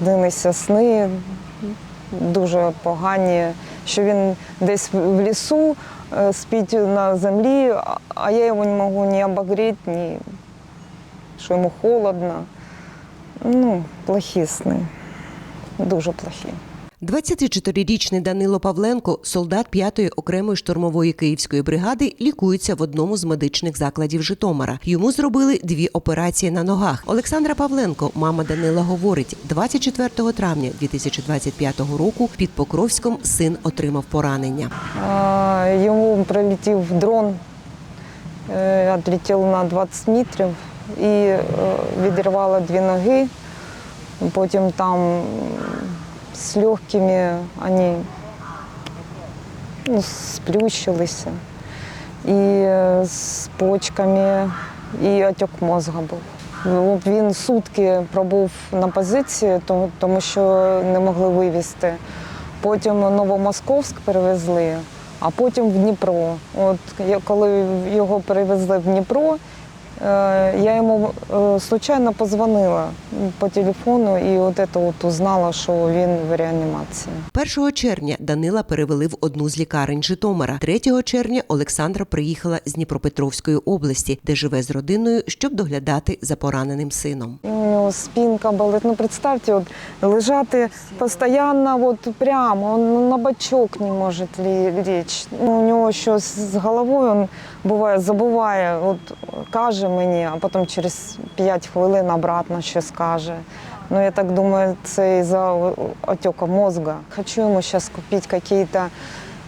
снилися сни дуже погані, що він десь в лісу е, спить на землі, а- я його не можу ні обогріти, ні що йому холодно. Ну, плохі сни. Дуже плохі. 24-річний Данило Павленко, солдат 5-ї окремої штурмової київської бригади, лікується в одному з медичних закладів Житомира. Йому зробили дві операції на ногах. Олександра Павленко, мама Данила, говорить, 24 травня 2025 року під Покровськом син отримав поранення. Йому прилетів дрон, е, відлетів на 20 метрів і е, відірвало дві ноги. Потім там з легкими вони ну, сплющилися. І з почками, і отек мозга був. Ну, Він сутки пробув на позиції, тому, що не могли вивезти. Потім Новомосковськ перевезли, а потім в Дніпро. От коли його перевезли в Дніпро, я йому е, случайно позвонила по телефону і от це от узнала, що він в реанімації. 1 червня Данила перевели в одну з лікарень Житомира. 3 червня Олександра приїхала з Дніпропетровської області, де живе з родиною, щоб доглядати за пораненим сином. Спинка болить. Ну, представьте, вот, лежати постоянно вот прямо, он на бочок не може лечь. Ну, у нього щось з головою, він буває, забуває, от, каже мені, а потім через 5 хвилин обратно щось каже. Ну, я так думаю, це із-за отека мозга. Хочу ему сейчас купить какие-то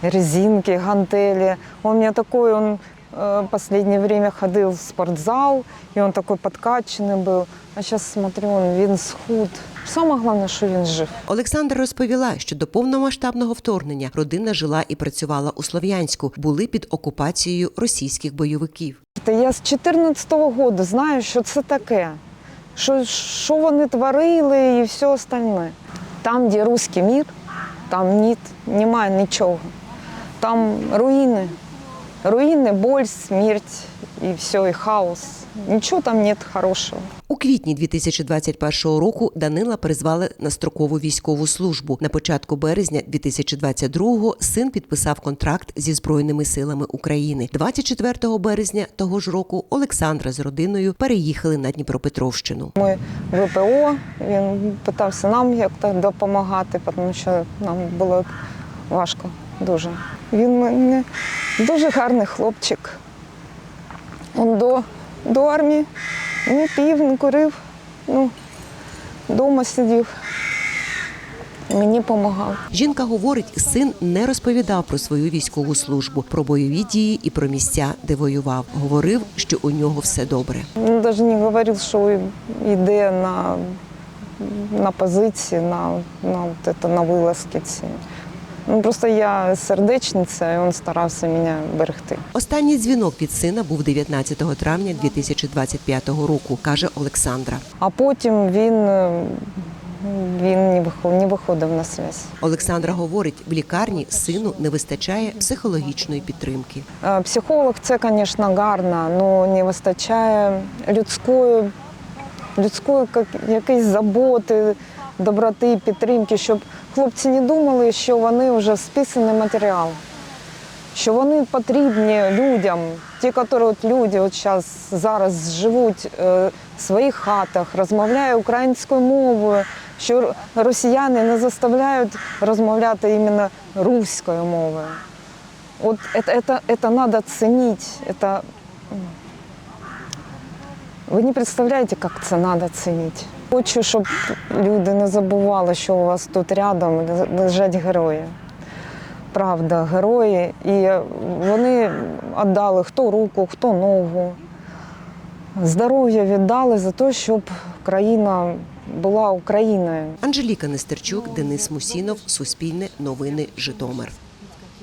резинки, гантели. Он меня такой, он э, последнее время ходил в спортзал, и он такой подкачанный был. А сейчас смотрю, он він схуд. Самое главное, що він жив. Олександра розповіла, що до повномасштабного вторгнення родина жила і працювала у Слов'янську, були під окупацією російських бойовиків. Та я з 14-го року знаю, що це таке, що, що вони творили і все остальне. Там, де русський мір, там ні, немає нічого. Там руїни. Руїни, боль, смерть і все, і хаос. Нічого там нет хорошого. У квітні 2021 року Данила призвали на строкову військову службу. На початку березня 2022-го син підписав контракт зі збройними силами України. 24 березня того ж року Олександра з родиною переїхали на Дніпропетровщину. Ми ВПО, він питався нам як то допомагати, тому що нам було важко дуже. Він мене дуже гарний хлопчик. Він до, до армії не пів, не курив, ну, вдома сидів. Мені допомагав. Жінка говорить, син не розповідав про свою військову службу, про бойові дії і про місця, де воював. Говорив, що у нього все добре. Він навіть не говорив, що йде на, на позиції, на, на, на вилазки ці. Ну, просто я сердечниця, і він старався мене берегти. Останній дзвінок від сина був 19 травня 2025 року, каже Олександра. А потім він, він не виходив, на зв'язь. Олександра говорить, в лікарні сину не вистачає психологічної підтримки. Е, Психолог це, звісно, гарно, але не вистачає людської, людської як- якоїсь заботи, доброти, підтримки, щоб хлопці не думали, що вони вже списаний матеріал, що вони потрібні людям, ті, які от люди от зараз, зараз живуть е, в своїх хатах, розмовляють українською мовою, що росіяни не заставляють розмовляти іменно руською мовою. Вот это, это, это надо ценить. Это... м, Ви не представляєте, як це треба цінити. Хочу, щоб люди не забували, що у вас тут рядом лежать герої. Правда, герої. І вони віддали хто руку, хто ногу. Здоров'я віддали за те, щоб країна була Україною. Анжеліка Нестерчук, Денис Мусінов, Суспільне, Новини, Житомир.